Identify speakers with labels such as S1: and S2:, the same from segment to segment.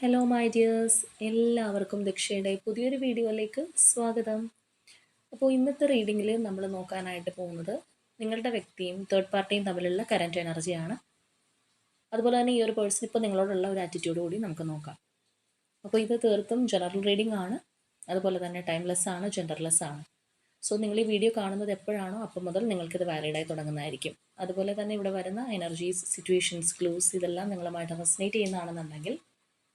S1: Hello my dears എല്ലാവർക്കും ദക്ഷയുടെ പുതിയൊരു വീഡിയോയിലേക്ക് സ്വാഗതം. അപ്പോൾ ഇന്നത്തെ റീഡിങ്ങിൽ നമ്മൾ നോക്കാനായിട്ട് പോകുന്നത് നിങ്ങളുടെ വ്യക്തിയും തേർഡ് പാർട്ടിയും തമ്മിലുള്ള കറന്റ് എനർജിയാണ് അതുപോലെ തന്നെ ഈ ഒരു പേഴ്സൺ ഇപ്പോൾ നിങ്ങളോടുള്ള ഒരു ആറ്റിറ്റ്യൂഡ് കൂടി നമുക്ക് നോക്കാം. അപ്പോൾ ഇത് തീർത്തും ജനറൽ റീഡിംഗ് ആണ്. അതുപോലെ തന്നെ ടൈംലെസ് ആണ് ജെൻഡർലെസ് ആണ്. സോ നിങ്ങൾ ഈ വീഡിയോ കാണുന്നത് എപ്പോഴാണോ അപ്പം മുതൽ നിങ്ങൾക്കിത് വാലിഡായി തുടങ്ങുന്നതായിരിക്കും. അതുപോലെ തന്നെ ഇവിടെ വരുന്ന എനർജീസ് സിറ്റുവേഷൻസ് ക്ലൂസ് ഇതെല്ലാം നിങ്ങളുമായിട്ട് റെസനേറ്റ് ചെയ്യുന്നതാണെന്നുണ്ടെങ്കിൽ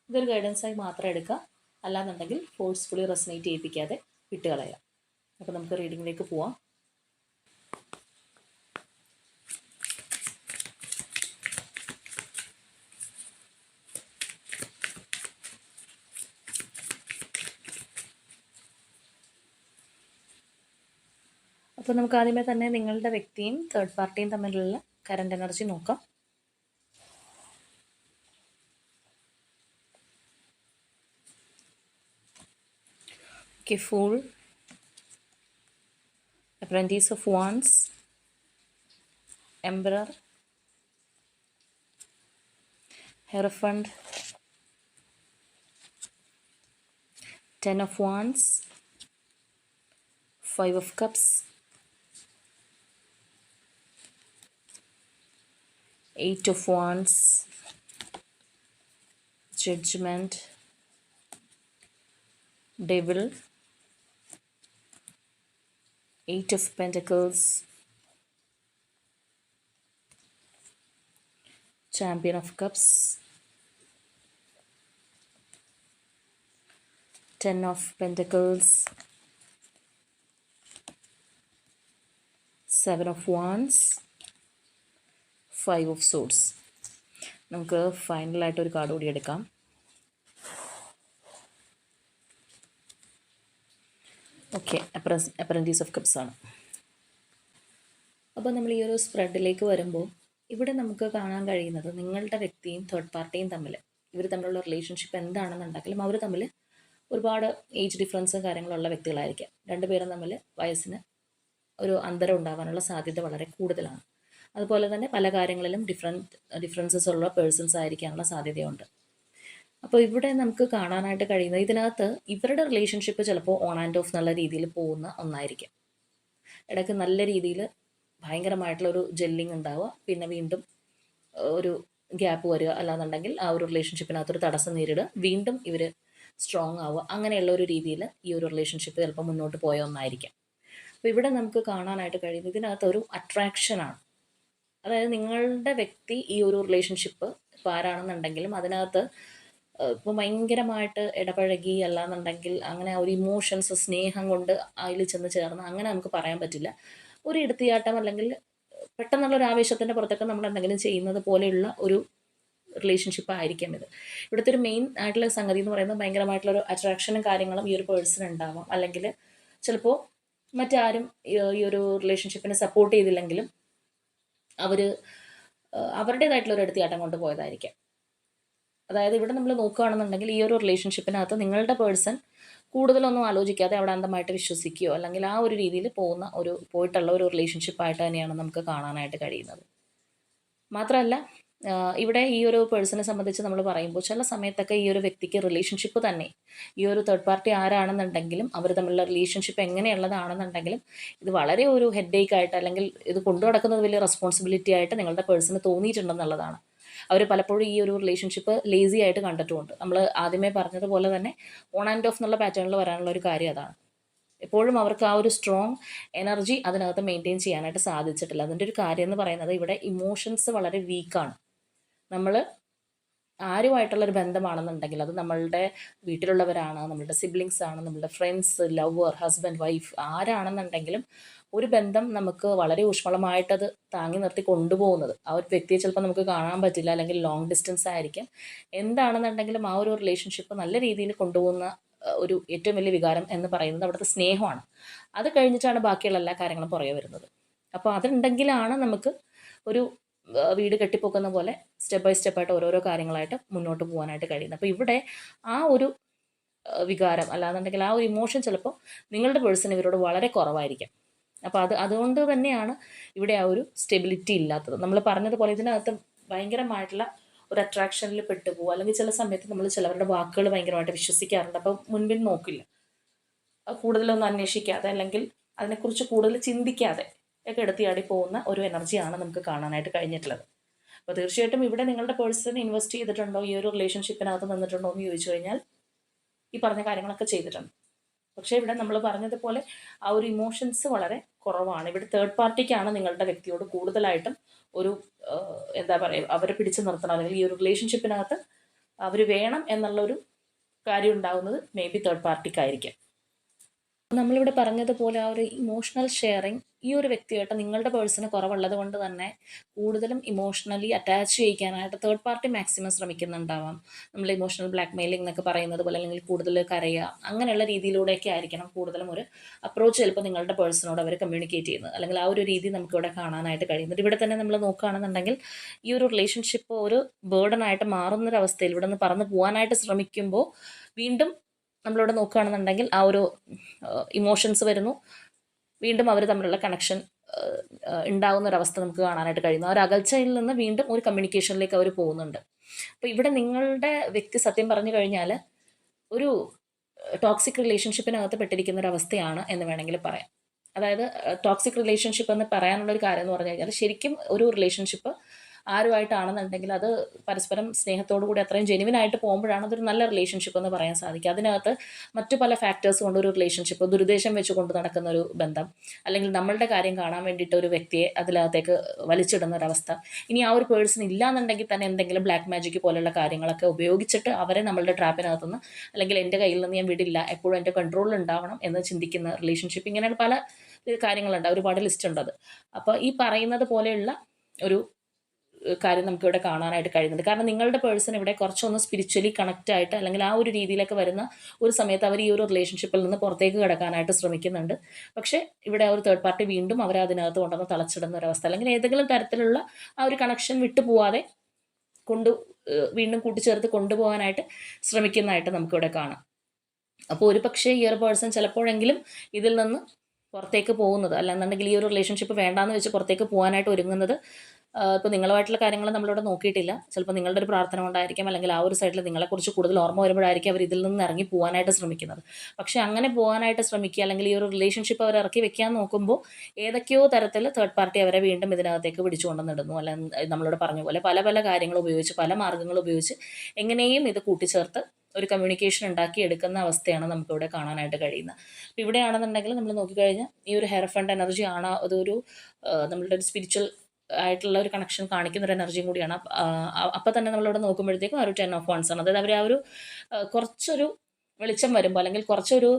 S1: ഇതൊരു ഗൈഡൻസായി മാത്രം എടുക്കുക. അല്ലാന്നുണ്ടെങ്കിൽ ഫോഴ്സ്ഫുള്ളി റെസനേറ്റ് ചെയ്യിപ്പിക്കാതെ വിട്ടുകളയാം അപ്പോൾ നമുക്ക് റീഡിങ്ങിലേക്ക് പോവാം. അപ്പോൾ നമുക്ക് ആദ്യമേ തന്നെ നിങ്ങളുടെ വ്യക്തിയും തേർഡ് പാർട്ടിയും തമ്മിലുള്ള കറണ്ട് എനർജി നോക്കാം. Okay, Fool, Apprentice of Wands, Emperor, Hierophant, Ten of Wands, Five of Cups, Eight of Wands, Judgment, Devil, Eight of Pentacles, Champion of Cups, Ten of Pentacles, Seven of Wands, five of swords നമുക്ക് ഫൈനലായിട്ട് ഒരു card കൂടി എടുക്കാം okay. Apprentice of cups ആണ്. അപ്പോൾ നമ്മൾ ഈ ഒരു സ്പ്രെഡിലേക്ക് വരുമ്പോൾ ഇവിടെ നമുക്ക് കാണാൻ കഴിയുന്നത് നിങ്ങളുടെ വ്യക്തിയും തേർഡ് പാർട്ടിയും തമ്മിൽ ഇവർ തമ്മിലുള്ള റിലേഷൻഷിപ്പ് എന്താണെന്നുണ്ടെങ്കിലും അവർ തമ്മിൽ ഒരുപാട് ഏജ് ഡിഫറൻസ് കാര്യങ്ങളുള്ള വ്യക്തികളായിരിക്കാം. രണ്ടുപേരും തമ്മിൽ വയസ്സിന് ഒരു അന്തരം ഉണ്ടാകാനുള്ള സാധ്യത വളരെ കൂടുതലാണ്. അതുപോലെ തന്നെ പല കാര്യങ്ങളിലും ഡിഫറെന്റ് ഡിഫറൻസസ് ഉള്ള പേഴ്സൺസ് ആയിരിക്കാനുള്ള സാധ്യതയുണ്ട്. അപ്പോൾ ഇവിടെ നമുക്ക് കാണാനായിട്ട് കഴിയുന്നത് ഇതിനകത്ത് ഇവരുടെ റിലേഷൻഷിപ്പ് ചിലപ്പോൾ ഓൺ ആൻഡ് ഓഫ് എന്നുള്ള രീതിയിൽ പോകുന്ന ഒന്നായിരിക്കും. ഇടയ്ക്ക് നല്ല രീതിയിൽ ഭയങ്കരമായിട്ടുള്ള ഒരു ജെല്ലിങ് ഉണ്ടാവുക പിന്നെ വീണ്ടും ഒരു ഗ്യാപ്പ് വരിക അല്ലാന്നുണ്ടെങ്കിൽ ആ ഒരു റിലേഷൻഷിപ്പിനകത്തൊരു തടസ്സം നേരിടുക വീണ്ടും ഇവർ സ്ട്രോങ് ആവുക അങ്ങനെയുള്ള ഒരു രീതിയിൽ ഈ ഒരു റിലേഷൻഷിപ്പ് ചിലപ്പോൾ മുന്നോട്ട് പോയ ഒന്നായിരിക്കാം. അപ്പോൾ ഇവിടെ നമുക്ക് കാണാനായിട്ട് കഴിയുന്നത് ഇതിനകത്ത് ഒരു അട്രാക്ഷനാണ് അതായത് നിങ്ങളുടെ വ്യക്തി ഈ ഒരു റിലേഷൻഷിപ്പ് ഇപ്പോൾ ആരാണെന്നുണ്ടെങ്കിലും അതിനകത്ത് ഇപ്പോൾ ഭയങ്കരമായിട്ട് ഇടപഴകി അല്ലാന്നുണ്ടെങ്കിൽ അങ്ങനെ ഒരു ഇമോഷൻസ് സ്നേഹം കൊണ്ട് അതിൽ ചെന്ന് ചേർന്ന് അങ്ങനെ നമുക്ക് പറയാൻ പറ്റില്ല. ഒരു എടുത്തിയാട്ടം അല്ലെങ്കിൽ പെട്ടെന്നുള്ള ഒരു ആവേശത്തിന്റെ പുറത്തൊക്കെ നമ്മൾ എന്തെങ്കിലും ചെയ്യുന്നത് പോലെയുള്ള ഒരു റിലേഷൻഷിപ്പ് ആയിരിക്കാം ഇത്. ഇവിടുത്തെ ഒരു മെയിൻ ആയിട്ടുള്ള സംഗതി എന്ന് പറയുന്നത് ഭയങ്കരമായിട്ടുള്ള ഒരു അട്രാക്ഷനും കാര്യങ്ങളും ഈ ഒരു പേഴ്സൺ ഉണ്ടാവാം. അല്ലെങ്കിൽ ചിലപ്പോൾ മറ്റാരും ഈ ഒരു റിലേഷൻഷിപ്പിനെ സപ്പോർട്ട് ചെയ്തില്ലെങ്കിലും അവർ അവരുടേതായിട്ടുള്ള ഒരു എടുത്തിയാട്ടം കൊണ്ട് പോയതായിരിക്കാം. അതായത് ഇവിടെ നമ്മൾ നോക്കുകയാണെന്നുണ്ടെങ്കിൽ ഈ ഒരു റിലേഷൻഷിപ്പിനകത്ത് നിങ്ങളുടെ പേഴ്സൺ കൂടുതലൊന്നും ആലോചിക്കാതെ അവിടെ അന്ധമായിട്ട് വിശ്വസിക്കുകയോ അല്ലെങ്കിൽ ആ ഒരു രീതിയിൽ പോകുന്ന ഒരു പോയിട്ടുള്ള ഒരു റിലേഷൻഷിപ്പായിട്ട് തന്നെയാണ് നമുക്ക് കാണാനായിട്ട് കഴിയുന്നത്. മാത്രമല്ല ഇവിടെ ഈ ഒരു പേഴ്സണെ സംബന്ധിച്ച് നമ്മൾ പറയുമ്പോൾ ചില സമയത്തൊക്കെ ഈ ഒരു വ്യക്തിക്ക് റിലേഷൻഷിപ്പ് തന്നെ. ഈ ഒരു തേർഡ് പാർട്ടി ആരാണെന്നുണ്ടെങ്കിലും അവർ തമ്മിലുള്ള റിലേഷൻഷിപ്പ് എങ്ങനെയുള്ളതാണെന്നുണ്ടെങ്കിലും ഇത് വളരെ ഒരു ഹെഡ് ആയിട്ട് അല്ലെങ്കിൽ ഇത് കൊണ്ടു നടക്കുന്നത് വലിയ റെസ്പോൺസിബിലിറ്റി ആയിട്ട് നിങ്ങളുടെ പേഴ്സണ് തോന്നിയിട്ടുണ്ടെന്നുള്ളതാണ്. അവർ പലപ്പോഴും ഈ ഒരു റിലേഷൻഷിപ്പ് ലേസി ആയിട്ട് കണ്ടിട്ടുമുണ്ട്. നമ്മൾ ആദ്യമേ പറഞ്ഞതുപോലെ തന്നെ ഓൺ ആൻഡ് ഓഫ് എന്നുള്ള പാറ്റേണിൽ വരാനുള്ള ഒരു കാര്യം അതാണ്. എപ്പോഴും അവർക്ക് ആ ഒരു സ്ട്രോങ് എനർജി അതിനകത്ത് മെയിന്റെയിൻ ചെയ്യാനായിട്ട് സാധിച്ചിട്ടില്ല. അതിന്റെ ഒരു കാര്യം എന്ന് പറയുന്നത് ഇവിടെ ഇമോഷൻസ് വളരെ വീക്കാണ് നമ്മൾ ആരുമായിട്ടുള്ളൊരു ബന്ധമാണെന്നുണ്ടെങ്കിൽ അത് നമ്മളുടെ വീട്ടിലുള്ളവരാണ് നമ്മളുടെ സിബ്ലിങ്സ് ആണ് നമ്മളുടെ ഫ്രണ്ട്സ് ലവർ ഹസ്ബൻഡ് വൈഫ് ആരാണെന്നുണ്ടെങ്കിലും ഒരു ബന്ധം നമുക്ക് വളരെ ഊഷ്മളമായിട്ടത് താങ്ങി നിർത്തി കൊണ്ടുപോകുന്നത്. ആ ഒരു വ്യക്തിയെ ചിലപ്പോൾ നമുക്ക് കാണാൻ പറ്റില്ല അല്ലെങ്കിൽ ലോങ് ഡിസ്റ്റൻസ് ആയിരിക്കും. എന്താണെന്നുണ്ടെങ്കിലും ആ ഒരു റിലേഷൻഷിപ്പ് നല്ല രീതിയിൽ കൊണ്ടുപോകുന്ന ഒരു ഏറ്റവും വലിയ വികാരം എന്ന് പറയുന്നത് അവിടുത്തെ സ്നേഹമാണ്. അത് കഴിഞ്ഞിട്ടാണ് ബാക്കിയുള്ള എല്ലാ കാര്യങ്ങളും പുറകെ വരുന്നത്. അപ്പോൾ അതുണ്ടെങ്കിലാണ് നമുക്ക് ഒരു വീട് കെട്ടിപ്പൊക്കുന്ന പോലെ സ്റ്റെപ്പ് ബൈ സ്റ്റെപ്പായിട്ട് ഓരോരോ കാര്യങ്ങളായിട്ട് മുന്നോട്ട് പോകാനായിട്ട് കഴിയുന്നത് അപ്പോൾ ഇവിടെ ആ ഒരു വികാരം അല്ലാന്നുണ്ടെങ്കിൽ ആ ഒരു ഇമോഷൻ ചിലപ്പോൾ നിങ്ങളുടെ പേഴ്സൺ ഇവരോട് വളരെ കുറവായിരിക്കും. അപ്പോൾ അത് അതുകൊണ്ട് തന്നെയാണ് ഇവിടെ ആ ഒരു സ്റ്റെബിലിറ്റി ഇല്ലാത്തത്. നമ്മൾ പറഞ്ഞതുപോലെ ഇതിനകത്ത് ഭയങ്കരമായിട്ടുള്ള ഒരു അട്രാക്ഷനിൽ പെട്ടുപോകും അല്ലെങ്കിൽ ചില സമയത്ത് നമ്മൾ ചിലവരുടെ വാക്കുകൾ ഭയങ്കരമായിട്ട് വിശ്വസിക്കാറുണ്ട്. അപ്പോൾ മുൻപിൽ നോക്കില്ല. കൂടുതലൊന്നും അന്വേഷിക്കാതെ അല്ലെങ്കിൽ അതിനെക്കുറിച്ച് കൂടുതൽ ചിന്തിക്കാതെ ഒക്കെ എടുത്തിയാടി പോകുന്ന ഒരു എനർജിയാണ് നമുക്ക് കാണാനായിട്ട് കഴിഞ്ഞിട്ടുള്ളത്. അപ്പോൾ തീർച്ചയായിട്ടും ഇവിടെ നിങ്ങളുടെ പേഴ്സൺ ഇൻവെസ്റ്റ് ചെയ്തിട്ടുണ്ടോ? ഈ ഒരു റിലേഷൻഷിപ്പിനകത്ത് നിന്നിട്ടുണ്ടോ എന്ന് ചോദിച്ചു കഴിഞ്ഞാൽ ഈ പറഞ്ഞ കാര്യങ്ങളൊക്കെ ചെയ്തിട്ടുണ്ട്. പക്ഷേ ഇവിടെ നമ്മൾ പറഞ്ഞതുപോലെ ആ ഒരു ഇമോഷൻസ് വളരെ കുറവാണ്. ഇവിടെ തേർഡ് പാർട്ടിക്കാണ് നിങ്ങളുടെ വ്യക്തിയോട് കൂടുതലായിട്ടും ഒരു എന്താ പറയുക അവരെ പിടിച്ചു നിർത്തണം. അല്ലെങ്കിൽ ഈ ഒരു റിലേഷൻഷിപ്പിനകത്ത് അവർ വേണം എന്നുള്ളൊരു കാര്യം ഉണ്ടാകുന്നത് മേ ബി തേർഡ് പാർട്ടിക്കായിരിക്കാം നമ്മളിവിടെ പറഞ്ഞതുപോലെ ആ ഒരു ഇമോഷണൽ ഷെയറിങ് ഈ ഒരു വ്യക്തിയായിട്ട് നിങ്ങളുടെ പേഴ്സണ് കുറവുള്ളത് കൊണ്ട് തന്നെ കൂടുതലും ഇമോഷണലി അറ്റാച്ച് ചെയ്യിക്കാനായിട്ട് തേർഡ് പാർട്ടി മാക്സിമം ശ്രമിക്കുന്നുണ്ടാവാം. നമ്മൾ ഇമോഷണൽ ബ്ലാക്ക് മെയിലിംഗ് എന്നൊക്കെ പറയുന്നത് പോലെ അല്ലെങ്കിൽ കൂടുതൽ കരയുക അങ്ങനെയുള്ള രീതിയിലൂടെയൊക്കെ ആയിരിക്കണം കൂടുതലും ഒരു അപ്രോച്ച് ചിലപ്പോൾ നിങ്ങളുടെ പേഴ്സണോട് അവർ കമ്മ്യൂണിക്കേറ്റ് ചെയ്യുന്നത്. അല്ലെങ്കിൽ ആ ഒരു രീതി നമുക്കിവിടെ കാണാനായിട്ട് കഴിയുന്നത് ഇവിടെ തന്നെ നമ്മൾ നോക്കുകയാണെന്നുണ്ടെങ്കിൽ ഈ ഒരു റിലേഷൻഷിപ്പ് ഒരു ബേർഡനായിട്ട് മാറുന്നൊരവസ്ഥയിൽ ഇവിടെ നിന്ന് പറന്ന് പോകാനായിട്ട് ശ്രമിക്കുമ്പോൾ വീണ്ടും നമ്മളിവിടെ നോക്കുകയാണെന്നുണ്ടെങ്കിൽ ആ ഒരു ഇമോഷൻസ് വരുന്നു. വീണ്ടും അവർ തമ്മിലുള്ള കണക്ഷൻ ഉണ്ടാകുന്ന ഒരവസ്ഥ നമുക്ക് കാണാനായിട്ട് കഴിയുന്നു. ആ ഒരു അകൽച്ചയിൽ നിന്ന് വീണ്ടും ഒരു കമ്മ്യൂണിക്കേഷനിലേക്ക് അവർ പോകുന്നുണ്ട്. അപ്പോൾ ഇവിടെ നിങ്ങളുടെ വ്യക്തി സത്യം പറഞ്ഞു കഴിഞ്ഞാൽ ഒരു ടോക്സിക് റിലേഷൻഷിപ്പിനകത്ത് പെട്ടിരിക്കുന്ന ഒരു അവസ്ഥയാണ് എന്ന് വേണമെങ്കിൽ പറയാം. അതായത് ടോക്സിക് റിലേഷൻഷിപ്പ് എന്ന് പറയാനുള്ള ഒരു കാര്യം എന്ന് പറഞ്ഞു കഴിഞ്ഞാൽ ശരിക്കും ഒരു റിലേഷൻഷിപ്പ് ആരുമായിട്ടാണെന്നുണ്ടെങ്കിൽ അത് പരസ്പരം സ്നേഹത്തോടു കൂടി അത്രയും ജെനുവിൻ ആയിട്ട് പോകുമ്പോഴാണ് അതൊരു നല്ല റിലേഷൻഷിപ്പ് എന്ന് പറയാൻ സാധിക്കുക. അതിനകത്ത് മറ്റു പല ഫാക്ടേഴ്സ് കൊണ്ട് ഒരു റിലേഷൻഷിപ്പ് ദുരുദ്ദേശം വെച്ച് കൊണ്ട് നടക്കുന്ന ഒരു ബന്ധം അല്ലെങ്കിൽ നമ്മളുടെ കാര്യം കാണാൻ വേണ്ടിയിട്ട് ഒരു വ്യക്തിയെ അതിനകത്തേക്ക് വലിച്ചിടുന്ന ഒരവസ്ഥ ഇനി ആ ഒരു പേഴ്സൺ ഇല്ലാന്നുണ്ടെങ്കിൽ തന്നെ എന്തെങ്കിലും ബ്ലാക്ക് മാജിക് പോലുള്ള കാര്യങ്ങളൊക്കെ ഉപയോഗിച്ചിട്ട് അവരെ നമ്മളുടെ ട്രാപ്പിനകത്തുനിന്ന് അല്ലെങ്കിൽ എന്റെ കയ്യിൽ നിന്ന് ഞാൻ വിടില്ല എപ്പോഴും എന്റെ കൺട്രോളിൽ ഉണ്ടാവണം എന്ന് ചിന്തിക്കുന്ന റിലേഷൻഷിപ്പ് ഇങ്ങനെ പല കാര്യങ്ങളുണ്ട്. ഒരുപാട് ലിസ്റ്റ് ഉണ്ട് അത്. അപ്പോൾ ഈ പറയുന്നത് പോലെയുള്ള ഒരു കാര്യം നമുക്ക് ഇവിടെ കാണാനായിട്ട് കഴിയുന്നുണ്ട്. കാരണം നിങ്ങളുടെ പേഴ്സൺ ഇവിടെ കുറച്ചൊന്ന് സ്പിരിച്വലി കണക്റ്റ് ആയിട്ട് അല്ലെങ്കിൽ ആ ഒരു രീതിയിലൊക്കെ വരുന്ന ഒരു സമയത്ത് അവർ ഈ ഒരു റിലേഷൻഷിപ്പിൽ നിന്ന് പുറത്തേക്ക് കിടക്കാനായിട്ട് ശ്രമിക്കുന്നുണ്ട്. പക്ഷേ ഇവിടെ ഒരു തേർഡ് പാർട്ടി വീണ്ടും അവരെ അതിനകത്ത് കൊണ്ടുവന്ന് തളച്ചിടുന്ന ഒരവസ്ഥ അല്ലെങ്കിൽ ഏതെങ്കിലും തരത്തിലുള്ള ആ ഒരു കണക്ഷൻ വിട്ടുപോവാതെ കൊണ്ട് വീണ്ടും കൂട്ടിച്ചേർത്ത് കൊണ്ടുപോകാനായിട്ട് ശ്രമിക്കുന്നതായിട്ട് നമുക്കിവിടെ കാണാം. അപ്പോൾ ഒരു പക്ഷേ ഈ ഒരു പേഴ്സൺ ചിലപ്പോഴെങ്കിലും ഇതിൽ നിന്ന് പുറത്തേക്ക് പോകുന്നത് അല്ലാന്നുണ്ടെങ്കിൽ ഈ ഒരു റിലേഷൻഷിപ്പ് വേണ്ടാന്ന് വെച്ച് പുറത്തേക്ക് പോകാനായിട്ട് ഒരുങ്ങുന്നത് ഇപ്പോൾ നിങ്ങളുമായിട്ടുള്ള കാര്യങ്ങൾ നമ്മളിവിടെ നോക്കിയിട്ടില്ല. ചിലപ്പോൾ നിങ്ങളുടെ ഒരു പ്രാർത്ഥന കൊണ്ടായിരിക്കാം അല്ലെങ്കിൽ ആ ഒരു സൈഡിൽ നിങ്ങളെക്കുറിച്ച് കൂടുതൽ ഓർമ്മ വരുമ്പോഴായിരിക്കും അവർ ഇതിൽ നിന്ന് ഇറങ്ങി പോകാനായിട്ട് ശ്രമിക്കുന്നത്. പക്ഷേ അങ്ങനെ പോകാനായിട്ട് ശ്രമിക്കുക അല്ലെങ്കിൽ ഈ ഒരു റിലേഷൻഷിപ്പ് അവർ ഇറക്കി വെക്കാൻ നോക്കുമ്പോൾ ഏതൊക്കെയോ തരത്തിൽ തേർഡ് പാർട്ടി അവരെ വീണ്ടും ഇതിനകത്തേക്ക് പിടിച്ചു കൊണ്ടുവന്നിടുന്നു അല്ലെങ്കിൽ നമ്മളോട് പറഞ്ഞ പോലെ പല പല കാര്യങ്ങൾ ഉപയോഗിച്ച് പല മാർഗങ്ങൾ ഉപയോഗിച്ച് എങ്ങനെയും ഇത് കൂട്ടിച്ചേർത്ത് ഒരു കമ്മ്യൂണിക്കേഷൻ ഉണ്ടാക്കി എടുക്കുന്ന അവസ്ഥയാണ് നമുക്കിവിടെ കാണാനായിട്ട് കഴിയുന്നത്. അപ്പോൾ ഇവിടെയാണെന്നുണ്ടെങ്കിൽ നമ്മൾ നോക്കിക്കഴിഞ്ഞാൽ ഈ ഒരു ഹെയർ ഫണ്ട് എനർജി ആണ് അതൊരു നമ്മളുടെ ഒരു സ്പിരിച്വൽ ആയിട്ടുള്ള ഒരു കണക്ഷൻ കാണിക്കുന്ന ഒരു എനർജിയും കൂടിയാണ്. അപ്പോൾ തന്നെ നമ്മളിവിടെ നോക്കുമ്പോഴത്തേക്കും ആ ഒരു ടെൻ ഓഫ് വൺസ് ആണ്. അതായത് അവർ ആ ഒരു കുറച്ചൊരു വെളിച്ചം വരുമ്പോൾ അല്ലെങ്കിൽ കുറച്ചൊരു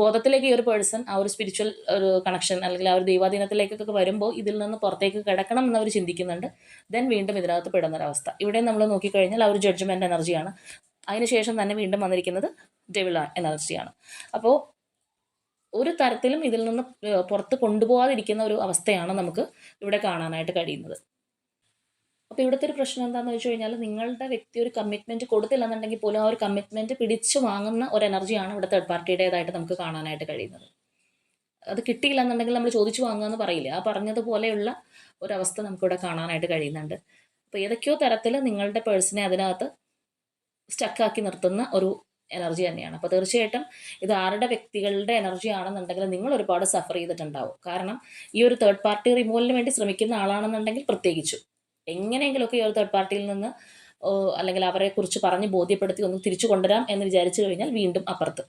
S1: ബോധത്തിലേക്ക് ഈ ഒരു പേഴ്സൺ ആ ഒരു സ്പിരിച്വൽ ഒരു കണക്ഷൻ അല്ലെങ്കിൽ ആ ഒരു ദൈവാധീനത്തിലേക്കൊക്കെ വരുമ്പോൾ ഇതിൽ നിന്ന് പുറത്തേക്ക് കിടക്കണം എന്നവർ ചിന്തിക്കുന്നുണ്ട്. ദെൻ വീണ്ടും ഇതിനകത്ത് പെടുന്നൊരവസ്ഥ. ഇവിടെ നമ്മൾ നോക്കിക്കഴിഞ്ഞാൽ ആ ഒരു ജഡ്ജ്മെന്റ് എനർജിയാണ് അതിനുശേഷം തന്നെ വീണ്ടും വന്നിരിക്കുന്നത് ഡെവിള എനർജിയാണ് അപ്പോൾ ഒരു തരത്തിലും ഇതിൽ നിന്ന് പുറത്ത് കൊണ്ടുപോകാതിരിക്കുന്ന ഒരു അവസ്ഥയാണ് നമുക്ക് ഇവിടെ കാണാനായിട്ട് കഴിയുന്നത്. അപ്പോൾ ഇവിടുത്തെ ഒരു പ്രശ്നം എന്താണെന്ന് വെച്ച് കഴിഞ്ഞാൽ നിങ്ങളുടെ വ്യക്തി ഒരു കമ്മിറ്റ്മെന്റ് കൊടുത്തില്ലെന്നുണ്ടെങ്കിൽ പോലും ആ ഒരു കമ്മിറ്റ്മെന്റ് പിടിച്ചു വാങ്ങുന്ന ഒരു എനർജിയാണ് ഇവിടെ തേർഡ് പാർട്ടിയുടേതായിട്ട് നമുക്ക് കാണാനായിട്ട് കഴിയുന്നത്. അത് കിട്ടിയില്ല എന്നുണ്ടെങ്കിൽ നമ്മൾ ചോദിച്ചു വാങ്ങുക എന്ന് പറയില്ല. ആ പറഞ്ഞതുപോലെയുള്ള ഒരവസ്ഥ നമുക്കിവിടെ കാണാനായിട്ട് കഴിയുന്നുണ്ട്. അപ്പോൾ ഏതൊക്കെയോ തരത്തിൽ നിങ്ങളുടെ പേഴ്സണെ അതിനകത്ത് സ്റ്റക്കാക്കി നിർത്തുന്ന ഒരു എനർജി തന്നെയാണ്. അപ്പോൾ തീർച്ചയായിട്ടും ഇത് ആരുടെ വ്യക്തികളുടെ എനർജി ആണെന്നുണ്ടെങ്കിൽ നിങ്ങൾ ഒരുപാട് സഫർ ചെയ്തിട്ടുണ്ടാവും. കാരണം ഈ ഒരു തേർഡ് പാർട്ടി റിമൂവലിന് വേണ്ടി ശ്രമിക്കുന്ന ആളാണെന്നുണ്ടെങ്കിൽ പ്രത്യേകിച്ചു. എങ്ങനെയെങ്കിലുമൊക്കെ ഈ ഒരു തേർഡ് പാർട്ടിയിൽ നിന്ന് അല്ലെങ്കിൽ അവരെ കുറിച്ച് പറഞ്ഞ് ബോധ്യപ്പെടുത്തി ഒന്ന് തിരിച്ചു കൊണ്ടുവരാം എന്ന് വിചാരിച്ചു കഴിഞ്ഞാൽ വീണ്ടും അപ്പുറത്ത്.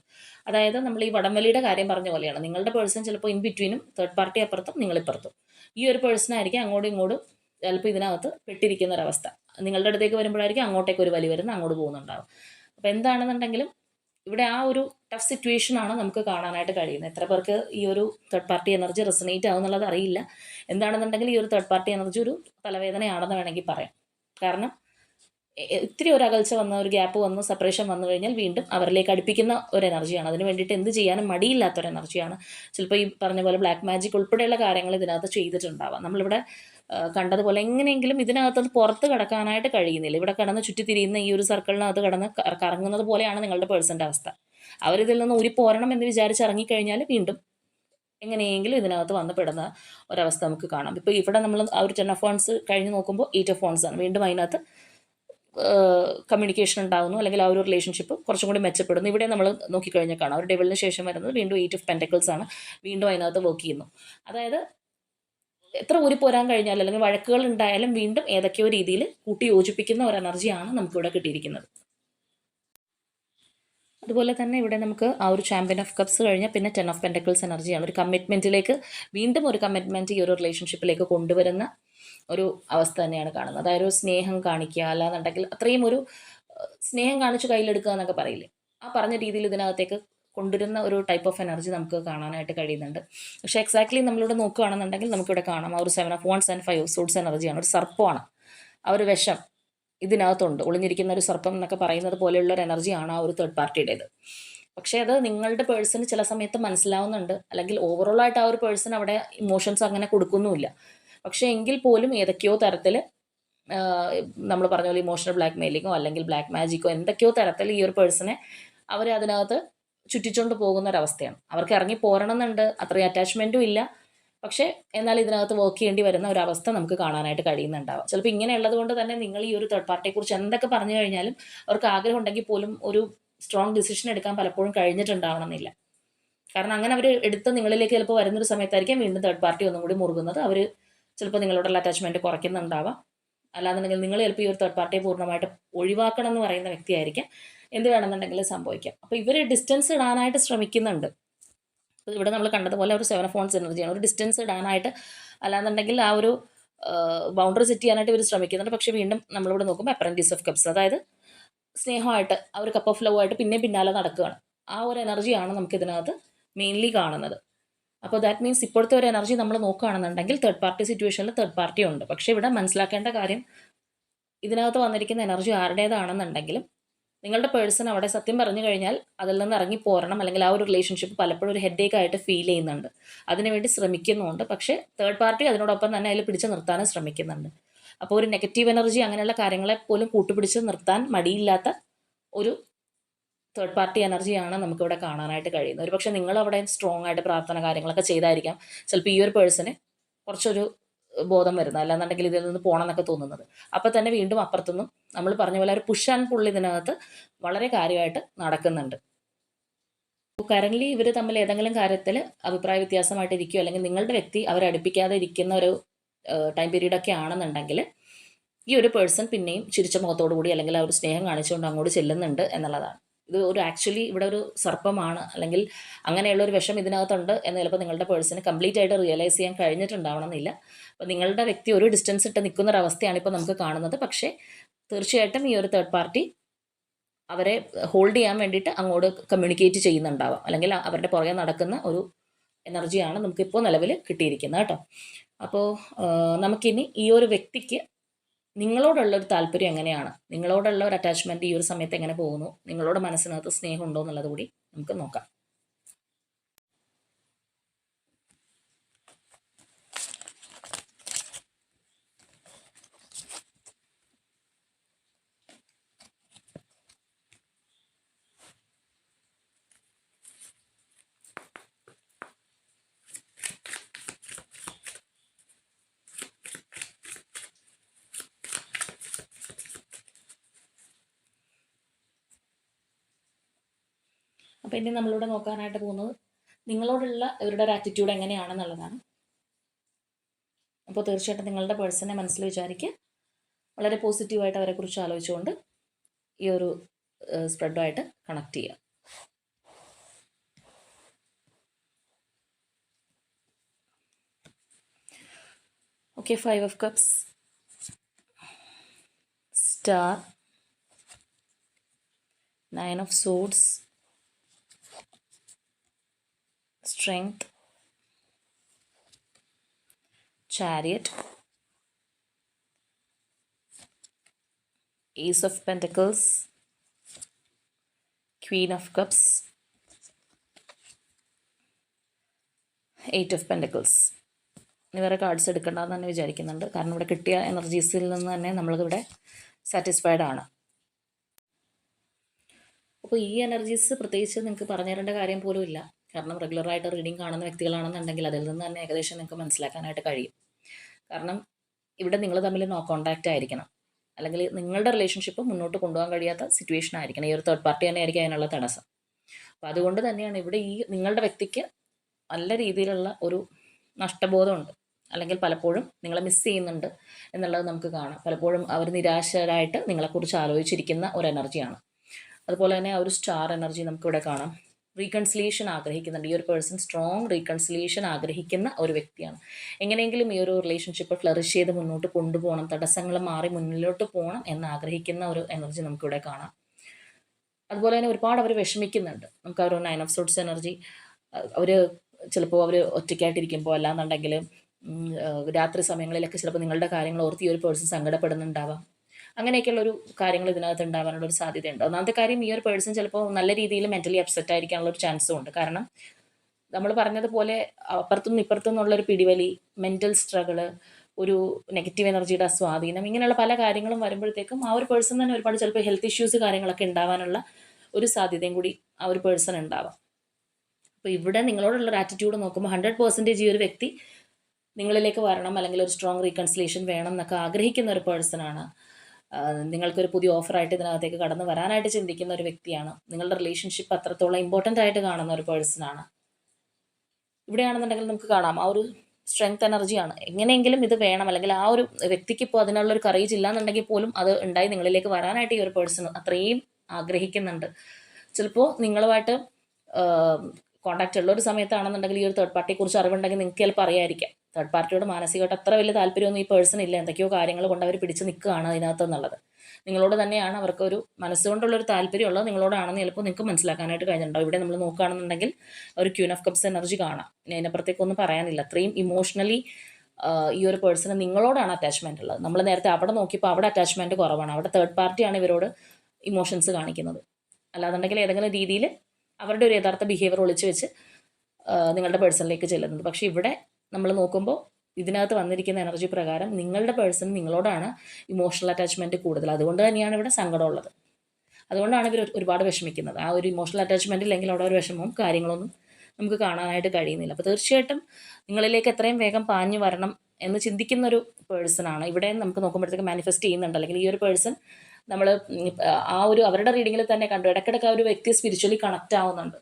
S1: അതായത് നമ്മൾ ഈ വടംവലിയുടെ കാര്യം പറഞ്ഞ പോലെയാണ്. നിങ്ങളുടെ പേഴ്സൺ ചിലപ്പോൾ ഇൻ ബിറ്റ്വീനും തേർഡ് പാർട്ടി അപ്പുറത്തും നിങ്ങളിപ്പുറത്തും ഈ ഒരു പേഴ്സൺ പേഴ്സണായിരിക്കും അങ്ങോട്ടും ഇങ്ങോട്ടും ചിലപ്പോൾ ഇതിനകത്ത് പെട്ടിരിക്കുന്ന ഒരവസ്ഥ. നിങ്ങളുടെ അടുത്തേക്ക് വരുമ്പോഴായിരിക്കും അങ്ങോട്ടേക്ക് ഒരു വലി വരുന്ന അങ്ങോട്ട് പോകുന്നുണ്ടാവും അപ്പോൾ എന്താണെന്നുണ്ടെങ്കിലും ഇവിടെ ആ ഒരു ടഫ് സിറ്റുവേഷൻ ആണ് നമുക്ക് കാണാനായിട്ട് കഴിയുന്നത്. എത്ര പേർക്ക് ഈ ഒരു തേർഡ് പാർട്ടി എനർജി റെസനേറ്റ് ആവുന്നുള്ളത് അറിയില്ല. എന്താണെന്നുണ്ടെങ്കിൽ ഈ ഒരു തേർഡ് പാർട്ടി എനർജി ഒരു തലവേദനയാണെന്ന് വേണമെങ്കിൽ പറയാം. കാരണം ഇത്തിരി ഒരു അകൽച്ച വന്ന ഒരു ഗ്യാപ്പ് വന്ന് സെപ്പറേഷൻ വന്നു കഴിഞ്ഞാൽ വീണ്ടും അവരിലേക്ക് അടുപ്പിക്കുന്ന ഒരു എനർജിയാണ് അതിന് വേണ്ടിയിട്ട് എന്ത് ചെയ്യാനും മടിയില്ലാത്ത ഒരു എനർജിയാണ് ചിലപ്പോൾ ഈ പറഞ്ഞ പോലെ ബ്ലാക്ക് മാജിക് ഉൾപ്പെടെയുള്ള കാര്യങ്ങൾ ഇതിനകത്ത് ചെയ്തിട്ടുണ്ടാവാം. നമ്മളിവിടെ കണ്ടതുപോലെ എങ്ങനെയെങ്കിലും ഇതിനകത്ത് പുറത്ത് കിടക്കാനായിട്ട് കഴിയുന്നില്ല. ഇവിടെ കടന്ന് ചുറ്റിത്തിരിയുന്ന ഈ ഒരു സർക്കിളിനകത്ത് കടന്ന് കറങ്ങുന്നത് പോലെയാണ് നിങ്ങളുടെ പേഴ്സന്റെ അവസ്ഥ. അവരിതിൽ നിന്ന് ഊരിപ്പോരണം എന്ന് വിചാരിച്ച് ഇറങ്ങിക്കഴിഞ്ഞാൽ വീണ്ടും എങ്ങനെയെങ്കിലും ഇതിനകത്ത് വന്ന് പെടുന്ന ഒരവസ്ഥ നമുക്ക് കാണാം. ഇപ്പോൾ ഇവിടെ നമ്മൾ ആ ഒരു ടെൻ ഓഫ് ഫോൺസ് കഴിഞ്ഞ് നോക്കുമ്പോൾ എയ്റ്റ് ഓഫ് ഫോൺസ് ആണ്. വീണ്ടും അതിനകത്ത് കമ്മ്യൂണിക്കേഷൻ ഉണ്ടാകുന്നു അല്ലെങ്കിൽ ആ ഒരു റിലേഷൻഷിപ്പ് കുറച്ചും കൂടി മെച്ചപ്പെടുന്നു. ഇവിടെ നമ്മൾ നോക്കിക്കഴിഞ്ഞാൽ കാണാം. ഒരു ഡെവലിന് ശേഷം വരുന്നത് വീണ്ടും എയ്റ്റ് ഓഫ് പെന്റക്കിൾസ് ആണ്. വീണ്ടും അതിനകത്ത് വർക്ക് ചെയ്യുന്നു. അതായത് എത്ര ഊരി പോരാൻ കഴിഞ്ഞാലും അല്ലെങ്കിൽ വഴക്കുകൾ ഉണ്ടായാലും വീണ്ടും ഏതൊക്കെയോ രീതിയിൽ കൂട്ടി യോജിപ്പിക്കുന്ന ഒരു എനർജിയാണ് നമുക്കിവിടെ കിട്ടിയിരിക്കുന്നത്. അതുപോലെ തന്നെ ഇവിടെ നമുക്ക് ആ ഒരു ചാമ്പ്യൻ ഓഫ് കപ്സ് കഴിഞ്ഞാൽ പിന്നെ ടെൻ ഓഫ് പെന്റക്കിൾസ് എനർജിയാണ് ഒരു കമ്മിറ്റ്മെന്റിലേക്ക് വീണ്ടും ഒരു കമ്മിറ്റ്മെന്റ് ഈ ഒരു റിലേഷൻഷിപ്പിലേക്ക് കൊണ്ടുവരുന്ന ഒരു അവസ്ഥ തന്നെയാണ് കാണുന്നത്. അതായത് ഒരു സ്നേഹം കാണിക്കുക അല്ലാന്നുണ്ടെങ്കിൽ അത്രയും ഒരു സ്നേഹം കാണിച്ച് കയ്യിലെടുക്കുക എന്നൊക്കെ പറയില്ലേ? ആ പറഞ്ഞ രീതിയിൽ ഇതിനകത്തേക്ക് കൊണ്ടുവരുന്ന ഒരു ടൈപ്പ് ഓഫ് എനർജി നമുക്ക് കാണാനായിട്ട് കഴിയുന്നുണ്ട്. പക്ഷേ എക്സാക്ട്ലി നമ്മളിവിടെ നോക്കുകയാണെന്നുണ്ടെങ്കിൽ നമുക്കിവിടെ കാണാം. ആ ഒരു seven of wands and five swords എനർജിയാണ് ഒരു സർപ്പമാണ്. ആ ഒരു വിഷം ഇതിനകത്തുണ്ട്. ഒളിഞ്ഞിരിക്കുന്ന ഒരു സർപ്പം എന്നൊക്കെ പറയുന്നത് പോലെയുള്ള ഒരു എനർജിയാണ് ആ ഒരു തേർഡ് പാർട്ടിയുടേത് പക്ഷേ അത് നിങ്ങളുടെ പേഴ്സണ് ചില സമയത്ത് മനസ്സിലാവുന്നുണ്ട്. അല്ലെങ്കിൽ ഓവറോൾ ആയിട്ട് ആ ഒരു പേഴ്സൺ അവിടെ ഇമോഷൻസ് അങ്ങനെ കൊടുക്കുന്നുമില്ല. പക്ഷേ എങ്കിൽ പോലും ഏതൊക്കെയോ തരത്തിൽ നമ്മൾ പറഞ്ഞ പോലെ ഇമോഷണൽ ബ്ലാക്ക് മെയിലിങ്ങോ അല്ലെങ്കിൽ ബ്ലാക്ക് മാജിക്കോ എന്തൊക്കെയോ തരത്തിൽ ഈ ഒരു പേഴ്സണെ അവർ അതിനകത്ത് ചുറ്റിച്ചുകൊണ്ട് പോകുന്ന ഒരവസ്ഥയാണ് അവർക്ക് ഇറങ്ങി പോരണം എന്നുണ്ട് അത്രയും അറ്റാച്ച്മെന്റും ഇല്ല. പക്ഷേ എന്നാൽ ഇതിനകത്ത് വർക്ക് ചെയ്യേണ്ടി വരുന്ന ഒരവസ്ഥ നമുക്ക് കാണാനായിട്ട് കഴിയുന്നുണ്ടാവാം. ചിലപ്പോൾ ഇങ്ങനെയുള്ളത് കൊണ്ട് തന്നെ നിങ്ങൾ ഈ ഒരു തേർഡ് പാർട്ടിയെക്കുറിച്ച് എന്തൊക്കെ പറഞ്ഞു കഴിഞ്ഞാലും അവർക്ക് ആഗ്രഹം ഉണ്ടെങ്കിൽ പോലും ഒരു സ്ട്രോങ് ഡിസിഷൻ എടുക്കാൻ പലപ്പോഴും കഴിഞ്ഞിട്ടുണ്ടാവണമെന്നില്ല കാരണം അങ്ങനെ അവർ എടുത്ത് നിങ്ങളിലേക്ക് ചിലപ്പോൾ വരുന്നൊരു സമയത്തായിരിക്കും വീണ്ടും തേർഡ് പാർട്ടി ഒന്നും കൂടി മുറുകുന്നത്. അവർ ചിലപ്പോൾ നിങ്ങളോടുള്ള അറ്റാച്ച്മെന്റ് കുറയ്ക്കുന്നുണ്ടാവാം. അല്ലാന്നുണ്ടെങ്കിൽ നിങ്ങൾ ചിലപ്പോൾ ഈ ഒരു തേർഡ് പാർട്ടിയെ പൂർണമായിട്ട് ഒഴിവാക്കണം എന്ന് പറയുന്ന വ്യക്തിയായിരിക്കാം. എന്ത് വേണമെന്നുണ്ടെങ്കിൽ സംഭവിക്കാം. അപ്പോൾ ഇവർ ഡിസ്റ്റൻസ് ഇടാനായിട്ട് ശ്രമിക്കുന്നുണ്ട്. ഇവിടെ നമ്മൾ കണ്ടതുപോലെ ഒരു സെവൻ ഫോൺസ് എനർജിയാണ് ഒരു ഡിസ്റ്റൻസ് ഇടാനായിട്ട് അല്ലാന്നുണ്ടെങ്കിൽ ആ ഒരു ബൗണ്ടറി സെറ്റ് ചെയ്യാനായിട്ട് ഇവർ ശ്രമിക്കുന്നുണ്ട്. പക്ഷേ വീണ്ടും നമ്മളിവിടെ നോക്കുമ്പോൾ അപ്രന്റീസ് ഓഫ് കപ്സ് അതായത് സ്നേഹമായിട്ട് ആ ഒരു കപ്പ് ഓഫ് ലവ് ആയിട്ട് പിന്നെ പിന്നാലെ നടക്കുകയാണ്. ആ ഒരു എനർജിയാണ് നമുക്ക് ഇതിനകത്ത് മെയിൻലി കാണുന്നത്. അപ്പോൾ ദാറ്റ് മീൻസ് ഇപ്പോഴത്തെ ഒരു എനർജി നമ്മൾ നോക്കുകയാണെന്നുണ്ടെങ്കിൽ തേർഡ് പാർട്ടി സിറ്റുവേഷനിൽ തേർഡ് പാർട്ടി ഉണ്ട്. പക്ഷേ ഇവിടെ മനസ്സിലാക്കേണ്ട കാര്യം ഇതിനകത്ത് വന്നിരിക്കുന്ന എനർജി ആരുടേതാണെന്നുണ്ടെങ്കിലും നിങ്ങളുടെ പേഴ്സൺ അവിടെ സത്യം പറഞ്ഞു കഴിഞ്ഞാൽ അതിൽ നിന്ന് ഇറങ്ങി പോരണം. അല്ലെങ്കിൽ ആ ഒരു റിലേഷൻഷിപ്പ് പലപ്പോഴും ഒരു ഹെഡേക്ക് ആയിട്ട് ഫീൽ ചെയ്യുന്നുണ്ട്. അതിനുവേണ്ടി ശ്രമിക്കുന്നുണ്ട് പക്ഷേ തേർഡ് പാർട്ടി അതിനോടൊപ്പം തന്നെ അതിൽ പിടിച്ചു നിർത്താനും ശ്രമിക്കുന്നുണ്ട്. അപ്പോൾ ഒരു നെഗറ്റീവ് എനർജി അങ്ങനെയുള്ള കാര്യങ്ങളെ പോലും കൂട്ടുപിടിച്ച് നിർത്താൻ മടിയില്ലാത്ത ഒരു തേർഡ് പാർട്ടി എനർജിയാണ് നമുക്കിവിടെ കാണാനായിട്ട് കഴിയുന്നത്. ഒരു പക്ഷേ നിങ്ങൾ അവിടെ സ്ട്രോങ് ആയിട്ട് പ്രാർത്ഥന കാര്യങ്ങളൊക്കെ ചെയ്തായിരിക്കാം. ചിലപ്പോൾ ഈ ഒരു പേഴ്സണ് കുറച്ചൊരു ബോധം വരുന്നത്. അല്ലാന്നുണ്ടെങ്കിൽ ഇതിൽ നിന്ന് പോകണം എന്നൊക്കെ തോന്നുന്നത്. അപ്പം തന്നെ വീണ്ടും അപ്പുറത്തുനിന്നും നമ്മൾ പറഞ്ഞ പോലെ ഒരു പുഷ് ആൻഡ് പുള്ളി ഇതിനകത്ത് വളരെ കാര്യമായിട്ട് നടക്കുന്നുണ്ട്. കറന്റ്ലി ഇവർ തമ്മിൽ ഏതെങ്കിലും കാര്യത്തിൽ അഭിപ്രായ വ്യത്യാസമായിട്ട് ഇരിക്കുകയോ അല്ലെങ്കിൽ നിങ്ങളുടെ വ്യക്തി അവരെ ഇരിക്കുന്ന ഒരു ടൈം പീരീഡ് ഒക്കെ ആണെന്നുണ്ടെങ്കിൽ ഈ ഒരു പേഴ്സൺ പിന്നെയും ചിരിച്ച മുഖത്തോടു കൂടി അല്ലെങ്കിൽ ആ ഒരു സ്നേഹം കാണിച്ചുകൊണ്ട് അങ്ങോട്ട് ചെല്ലുന്നുണ്ട് എന്നുള്ളതാണ്. ഇത് ഒരു ആക്ച്വലി ഇവിടെ ഒരു സർപ്പമാണ്. അല്ലെങ്കിൽ അങ്ങനെയുള്ള ഒരു വിഷം ഇതിനകത്തുണ്ട് എന്ന് ചിലപ്പോൾ നിങ്ങളുടെ പേഴ്സണ് കംപ്ലീറ്റ് ആയിട്ട് റിയലൈസ് ചെയ്യാൻ കഴിഞ്ഞിട്ടുണ്ടാവണം എന്നില്ല അപ്പോൾ നിങ്ങളുടെ വ്യക്തി ഒരു ഡിസ്റ്റൻസ് ഇട്ട് നിൽക്കുന്ന ഒരു അവസ്ഥയാണ് ഇപ്പോൾ നമുക്ക് കാണുന്നത്. പക്ഷേ തീർച്ചയായിട്ടും ഈ ഒരു തേർഡ് പാർട്ടി അവരെ ഹോൾഡ് ചെയ്യാൻ വേണ്ടിയിട്ട് അങ്ങോട്ട് കമ്മ്യൂണിക്കേറ്റ് ചെയ്യുന്നുണ്ടാവാം. അല്ലെങ്കിൽ അവരുടെ പുറകെ നടക്കുന്ന ഒരു എനർജിയാണ് നമുക്കിപ്പോൾ നിലവിൽ കിട്ടിയിരിക്കുന്നത് കേട്ടോ. അപ്പോൾ നമുക്കിനി ഈ ഒരു വ്യക്തിക്ക് നിങ്ങളോടുള്ള ഒരു താല്പര്യം എങ്ങനെയാണ്? നിങ്ങളോടുള്ള ഒരു അറ്റാച്ച്മെന്റ് ഈ ഒരു സമയത്ത് എങ്ങനെ പോകുന്നു? നിങ്ങളോട് മനസ്സിനകത്ത് സ്നേഹമുണ്ടോ എന്നുള്ളത് കൂടി നമുക്ക് നോക്കാം. അപ്പോൾ ഇനി നമ്മളിവിടെ നോക്കാനായിട്ട് പോകുന്നത് നിങ്ങളോടുള്ള ഇവരുടെ ഒരു ആറ്റിറ്റ്യൂഡ് എങ്ങനെയാണെന്നുള്ളതാണ്. അപ്പോൾ തീർച്ചയായിട്ടും നിങ്ങളുടെ പേഴ്സണെ മനസ്സിൽ വിചാരിക്കുക. വളരെ പോസിറ്റീവായിട്ട് അവരെക്കുറിച്ച് ആലോചിച്ചുകൊണ്ട് ഈ ഒരു സ്പ്രെഡുമായിട്ട് കണക്ട് ചെയ്യുക. Okay five of cups star nine of swords strength, chariot ace of pentacles, queen of cups eight of pentacles ഇനി വേറെ കാർഡ്സ് എടുക്കേണ്ടതെന്ന് തന്നെ വിചാരിക്കുന്നുണ്ട്. കാരണം ഇവിടെ കിട്ടിയ എനർജീസിൽ നിന്ന് തന്നെ നമ്മളിവിടെ സാറ്റിസ്ഫൈഡ് ആണ്. അപ്പോൾ ഈ എനർജീസ് പ്രത്യേകിച്ച് നിങ്ങൾക്ക് പറഞ്ഞു തരേണ്ട കാര്യം പോലും ഇല്ല. കാരണം റെഗുലറായിട്ട് റീഡിങ് കാണുന്ന വ്യക്തികളാണെന്നുണ്ടെങ്കിൽ അതിൽ നിന്ന് തന്നെ ഏകദേശം നിങ്ങൾക്ക് മനസ്സിലാക്കാനായിട്ട് കഴിയും. കാരണം ഇവിടെ നിങ്ങൾ തമ്മിൽ നോ കോണ്ടാക്റ്റ് ആയിരിക്കണം. അല്ലെങ്കിൽ നിങ്ങളുടെ റിലേഷൻഷിപ്പ് മുന്നോട്ട് കൊണ്ടുപോകാൻ കഴിയാത്ത സിറ്റുവേഷൻ ആയിരിക്കണം. ഈ ഒരു തേർഡ് പാർട്ടി തന്നെ ആയിരിക്കും അതിനുള്ള തടസ്സം. അപ്പോൾ അതുകൊണ്ട് തന്നെയാണ് ഇവിടെ ഈ നിങ്ങളുടെ വ്യക്തിക്ക് നല്ല രീതിയിലുള്ള ഒരു നഷ്ടബോധമുണ്ട്. അല്ലെങ്കിൽ പലപ്പോഴും നിങ്ങളെ മിസ് ചെയ്യുന്നുണ്ട് എന്നുള്ളത് നമുക്ക് കാണാം. പലപ്പോഴും അവർ നിരാശരായിട്ട് നിങ്ങളെക്കുറിച്ച് ആലോചിച്ചിരിക്കുന്ന ഒരു എനർജിയാണ് അതുപോലെ തന്നെ ആ ഒരു സ്റ്റാർ എനർജി നമുക്കിവിടെ കാണാം. റീകൺസിലിയേഷൻ ആഗ്രഹിക്കുന്നുണ്ട്. ഈ ഒരു പേഴ്സൺ സ്ട്രോങ് റീകൺസിലിയേഷൻ ആഗ്രഹിക്കുന്ന ഒരു വ്യക്തിയാണ്. എങ്ങനെയെങ്കിലും ഈ ഒരു റിലേഷൻഷിപ്പ് ഫ്ലറിഷ് ചെയ്ത് മുന്നോട്ട് കൊണ്ടുപോകണം തടസ്സങ്ങൾ മാറി മുന്നിലോട്ട് പോകണം എന്ന് ആഗ്രഹിക്കുന്ന ഒരു എനർജി നമുക്കിവിടെ കാണാം. അതുപോലെ തന്നെ ഒരുപാട് അവർ വിഷമിക്കുന്നുണ്ട്. നമുക്ക് ആ ഒരു നയൻ ഓഫ് സോട്ട്സ് എനർജി അവർ ചിലപ്പോൾ അവർ ഒറ്റയ്ക്കായിട്ടിരിക്കുമ്പോൾ അല്ലാന്നുണ്ടെങ്കിൽ രാത്രി സമയങ്ങളിലൊക്കെ ചിലപ്പോൾ നിങ്ങളുടെ കാര്യങ്ങൾ ഓർത്ത് ഒരു പേഴ്സൺ സങ്കടപ്പെടുന്നുണ്ടാവാം. അങ്ങനെയൊക്കെയുള്ള ഒരു കാര്യങ്ങൾ ഇതിനകത്ത് ഉണ്ടാവാനുള്ള ഒരു സാധ്യതയുണ്ട്. ഒന്നാമത്തെ കാര്യം ഈ ഒരു പേഴ്സൺ ചിലപ്പോൾ നല്ല രീതിയിൽ മെന്റലി അപ്സെറ്റ് ആയിരിക്കാനുള്ള ഒരു ചാൻസും ഉണ്ട്. കാരണം നമ്മൾ പറഞ്ഞതുപോലെ അപ്പുറത്തുനിന്ന് ഇപ്പുറത്തു നിന്നുള്ള ഒരു പിടിവലി മെന്റൽ സ്ട്രഗിൾ ഒരു നെഗറ്റീവ് എനർജിയുടെ സ്വാധീനം ഇങ്ങനെയുള്ള പല കാര്യങ്ങളും വരുമ്പോഴത്തേക്കും ആ ഒരു പേഴ്സൺ തന്നെ ഒരുപാട് ചിലപ്പോൾ ഹെൽത്ത് ഇഷ്യൂസ് കാര്യങ്ങളൊക്കെ ഉണ്ടാവാനുള്ള ഒരു സാധ്യതയും കൂടി ആ ഒരു പേഴ്സൺ ഉണ്ടാവാം. അപ്പോൾ ഇവിടെ നിങ്ങളോടുള്ള ഒരു ആറ്റിറ്റ്യൂഡ് നോക്കുമ്പോൾ ഹൺഡ്രഡ് പെർസെന്റേജ് ഈ ഒരു വ്യക്തി നിങ്ങളിലേക്ക് വരണം അല്ലെങ്കിൽ ഒരു സ്ട്രോങ് റീകൺസിലേഷൻ വേണം എന്നൊക്കെ ആഗ്രഹിക്കുന്ന ഒരു പേഴ്സണാണ് നിങ്ങൾക്കൊരു പുതിയ ഓഫറായിട്ട് ഇതിനകത്തേക്ക് കടന്നു വരാനായിട്ട് ചിന്തിക്കുന്ന ഒരു വ്യക്തിയാണ്. നിങ്ങളുടെ റിലേഷൻഷിപ്പ് അത്രത്തോളം ഇമ്പോർട്ടന്റ് ആയിട്ട് കാണുന്ന ഒരു പേഴ്സണാണ് ഇവിടെയാണെന്നുണ്ടെങ്കിൽ നമുക്ക് കാണാം. ആ ഒരു സ്ട്രെങ്ത് എനർജിയാണ് എങ്ങനെയെങ്കിലും ഇത് വേണം. അല്ലെങ്കിൽ ആ ഒരു വ്യക്തിക്ക് ഇപ്പോൾ അതിനുള്ള ഒരു കറേജ് ഇല്ലാന്നുണ്ടെങ്കിൽ പോലും അത് ഉണ്ടായി നിങ്ങളിലേക്ക് വരാനായിട്ട് ഈ ഒരു പേഴ്സൺ അത്രയും ആഗ്രഹിക്കുന്നുണ്ട്. ചിലപ്പോൾ നിങ്ങളുമായിട്ട് കോണ്ടാക്റ്റ് ഉള്ള ഒരു സമയത്താണെന്നുണ്ടെങ്കിൽ ഈ ഒരു തേർഡ് പാർട്ടിയെ കുറിച്ച് അറിവുണ്ടെങ്കിൽ നിങ്ങൾക്ക് ചിലപ്പോൾ അറിയായിരിക്കാം. തേർഡ് പാർട്ടിയോട് മാനസികമായിട്ട് അത്ര വലിയ താല്പര്യമൊന്നും ഈ പേഴ്സൺ ഇല്ല. എന്തൊക്കെയോ കാര്യങ്ങൾ കൊണ്ട് അവർ പിടിച്ച് നിൽക്കുകയാണ് അതിനകത്ത് എന്നുള്ളത്. നിങ്ങളോട് തന്നെയാണ് അവർക്കൊരു മനസ്സുകൊണ്ടുള്ളൊരു താല്പര്യമുള്ളത് നിങ്ങളോടാണെന്ന് ചിലപ്പോൾ നിങ്ങൾക്ക് മനസ്സിലാക്കാനായിട്ട് കഴിഞ്ഞിട്ടുണ്ടാവും. ഇവിടെ നമ്മൾ നോക്കുകയാണെന്നുണ്ടെങ്കിൽ ഒരു ക്യൂൻ ഓഫ് കപ്സ് എനർജി കാണാം. ഞാൻ അതിനപ്പുറത്തേക്കൊന്നും പറയാനില്ല. അത്രയും ഇമോഷണലി ഈ ഒരു പേഴ്സണ് നിങ്ങളോടാണ് അറ്റാച്ച്മെന്റ് ഉള്ളത്. നമ്മൾ നേരത്തെ അവിടെ നോക്കിയപ്പോൾ അവിടെ അറ്റാച്ച്മെന്റ് കുറവാണ്. അവിടെ തേർഡ് പാർട്ടിയാണ് ഇവരോട് ഇമോഷൻസ് കാണിക്കുന്നത്. അല്ലാന്നുണ്ടെങ്കിൽ ഏതെങ്കിലും രീതിയിൽ അവരുടെ ഒരു യഥാർത്ഥ ബിഹേവിയർ ഒളിച്ചു വെച്ച് നിങ്ങളുടെ പേഴ്സണിലേക്ക് ചെല്ലുന്നത്. പക്ഷേ ഇവിടെ നമ്മൾ നോക്കുമ്പോൾ ഇതിനകത്ത് വന്നിരിക്കുന്ന എനർജി പ്രകാരം നിങ്ങളുടെ പേഴ്സൺ നിങ്ങളോടാണ് ഇമോഷണൽ അറ്റാച്ച്മെന്റ് കൂടുതൽ. അതുകൊണ്ട് തന്നെയാണ് ഇവിടെ സങ്കടമുള്ളത് അതുകൊണ്ടാണ് ഇവർ ഒരുപാട് വിഷമിക്കുന്നത്. ആ ഒരു ഇമോഷണൽ അറ്റാച്ച്മെന്റ് ഇല്ലെങ്കിൽ അവിടെ ഒരു വിഷമവും കാര്യങ്ങളൊന്നും നമുക്ക് കാണാനായിട്ട് കഴിയുന്നില്ല. അപ്പോൾ തീർച്ചയായിട്ടും നിങ്ങളിലേക്ക് എത്രയും വേഗം പാഞ്ഞു വരണം എന്ന് ചിന്തിക്കുന്ന ഒരു പേഴ്സണാണ് ഇവിടെ നമുക്ക് നോക്കുമ്പോഴത്തേക്ക് മാനിഫെസ്റ്റ് ചെയ്യുന്നുണ്ട്. അല്ലെങ്കിൽ ഈ ഒരു പേഴ്സൺ നമ്മൾ ആ ഒരു അവരുടെ റീഡിങ്ങിൽ തന്നെ കണ്ടു. ഇടയ്ക്കിടയ്ക്ക് ആ ഒരു വ്യക്തി സ്പിരിച്വലി കണക്റ്റ് ആവുന്നുണ്ട്.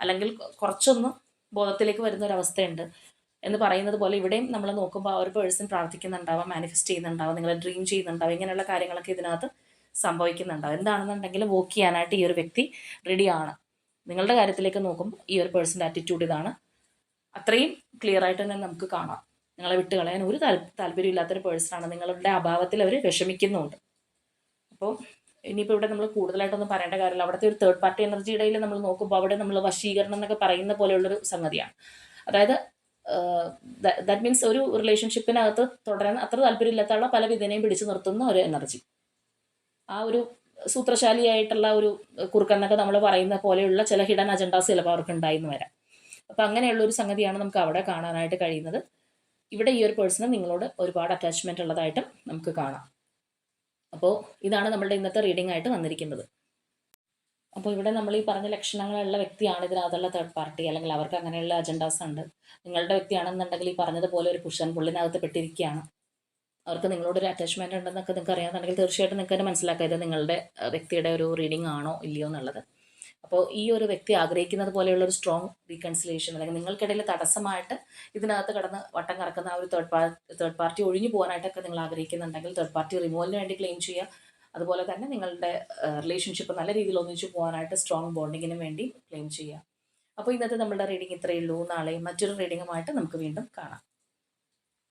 S1: അല്ലെങ്കിൽ കുറച്ചൊന്ന് ബോധത്തിലേക്ക് വരുന്ന ഒരു അവസ്ഥയുണ്ട് എന്ന് പറയുന്നത് പോലെ ഇവിടെയും നമ്മൾ നോക്കുമ്പോൾ ആ ഒരു പേഴ്സൺ പ്രാർത്ഥിക്കുന്നുണ്ടാവാം മാനിഫെസ്റ്റ് ചെയ്യുന്നുണ്ടാവാം നിങ്ങളെ ഡ്രീം ചെയ്യുന്നുണ്ടാവും ഇങ്ങനെയുള്ള കാര്യങ്ങളൊക്കെ ഇതിനകത്ത് സംഭവിക്കുന്നുണ്ടാവും. എന്താണെന്നുണ്ടെങ്കിൽ വോക്ക് ചെയ്യാനായിട്ട് ഈ ഒരു വ്യക്തി റെഡിയാണ് നിങ്ങളുടെ കാര്യത്തിലേക്ക് നോക്കുമ്പോൾ ഈ ഒരു പേഴ്സന്റെ ആറ്റിറ്റ്യൂഡ് ഇതാണ്. അത്രയും ക്ലിയർ ആയിട്ട് തന്നെ നമുക്ക് കാണാം. നിങ്ങളെ വിട്ടുകളയാൻ ഒരു താല്പ താല്പര്യമില്ലാത്തൊരു പേഴ്സണാണ് നിങ്ങളുടെ അഭാവത്തിൽ അവർ വിഷമിക്കുന്നുണ്ട് അപ്പോൾ ഇനിയിപ്പോൾ ഇവിടെ നമ്മൾ കൂടുതലായിട്ടൊന്നും പറയേണ്ട കാര്യമില്ല. അവിടുത്തെ ഒരു തേർഡ് പാർട്ടി എനർജിയുടെ നമ്മൾ നോക്കുമ്പോൾ അവിടെ നമ്മൾ വശീകരണം എന്നൊക്കെ പറയുന്ന പോലെയുള്ളൊരു സംഗതിയാണ്. അതായത് ദാറ്റ് മീൻസ് ഒരു റിലേഷൻഷിപ്പിനകത്ത് തുടരാൻ അത്ര താല്പര്യമില്ലാത്തുള്ള പല വിധേനയും പിടിച്ചു നിർത്തുന്ന ഒരു എനർജി ആ ഒരു സൂത്രശാലിയായിട്ടുള്ള ഒരു കുറുക്കെന്നൊക്കെ നമ്മൾ പറയുന്ന പോലെയുള്ള ചില ഹിഡൻ അജണ്ടാസ് ചിലപ്പോൾ അവർക്ക് ഉണ്ടായിരുന്നു വരാം. അപ്പം അങ്ങനെയുള്ള ഒരു സംഗതിയാണ് നമുക്ക് അവിടെ കാണാനായിട്ട് കഴിയുന്നത്. ഇവിടെ ഈ ഒരു പേഴ്സണ് നിങ്ങളോട് ഒരുപാട് അറ്റാച്ച്മെന്റ് ഉള്ളതായിട്ടും നമുക്ക് കാണാം. അപ്പോൾ ഇതാണ് നമ്മളുടെ ഇന്നത്തെ റീഡിംഗ് ആയിട്ട് വന്നിരിക്കുന്നത്. അപ്പോൾ ഇവിടെ നമ്മൾ ഈ പറഞ്ഞ ലക്ഷണങ്ങളുള്ള വ്യക്തിയാണ് ഇതിനകത്തുള്ള തേർഡ് പാർട്ടി അല്ലെങ്കിൽ അവർക്ക് അങ്ങനെയുള്ള അജണ്ടാസ് ഉണ്ട്. നിങ്ങളുടെ വ്യക്തിയാണെന്നുണ്ടെങ്കിൽ ഈ പറഞ്ഞതുപോലെ ഒരു പുഷൻ പുള്ളിനകത്ത് പെട്ടിരിക്കുകയാണ്. അവർക്ക് നിങ്ങളോടൊരു അറ്റാച്ച്മെന്റ് ഉണ്ടെന്നൊക്കെ നിങ്ങൾക്ക് അറിയാമെന്നുണ്ടെങ്കിൽ തീർച്ചയായിട്ടും നിങ്ങൾക്ക് തന്നെ മനസ്സിലാക്കാം. നിങ്ങളുടെ വ്യക്തിയുടെ ഒരു റീഡിംഗ് ആണോ ഇല്ലയോ എന്നുള്ളത്. അപ്പോൾ ഈ ഒരു വ്യക്തി ആഗ്രഹിക്കുന്നത് പോലെയുള്ള ഒരു സ്ട്രോങ് റീകൺസിലേഷൻ അല്ലെങ്കിൽ നിങ്ങൾക്കിടയിൽ തടസ്സമായിട്ട് ഇതിനകത്ത് കടന്ന് വട്ടം കറക്കുന്ന ആ ഒരു തേർഡ് പാർട്ടി തേർഡ് പാർട്ടി ഒഴിഞ്ഞു പോകാനായിട്ടൊക്കെ നിങ്ങൾ ആഗ്രഹിക്കുന്നുണ്ടെങ്കിൽ തേർഡ് പാർട്ടി റിമൂവലിന് വേണ്ടി ക്ലെയിം ചെയ്യുക. അതുപോലെ തന്നെ നിങ്ങളുടെ റിലേഷൻഷിപ്പ് നല്ല രീതിയിൽ ഒന്നിച്ചു പോകാനായിട്ട് സ്ട്രോങ് ബോണ്ടിങ്ങിന് വേണ്ടി ക്ലെയിം ചെയ്യുക. അപ്പോൾ ഇന്നത്തെ നമ്മുടെ റീഡിംഗ് ഇത്രയേ ഉള്ളൂ. നാളെ മറ്റൊരു റീഡിങ്ങുമായിട്ട് നമുക്ക് വീണ്ടും കാണാം.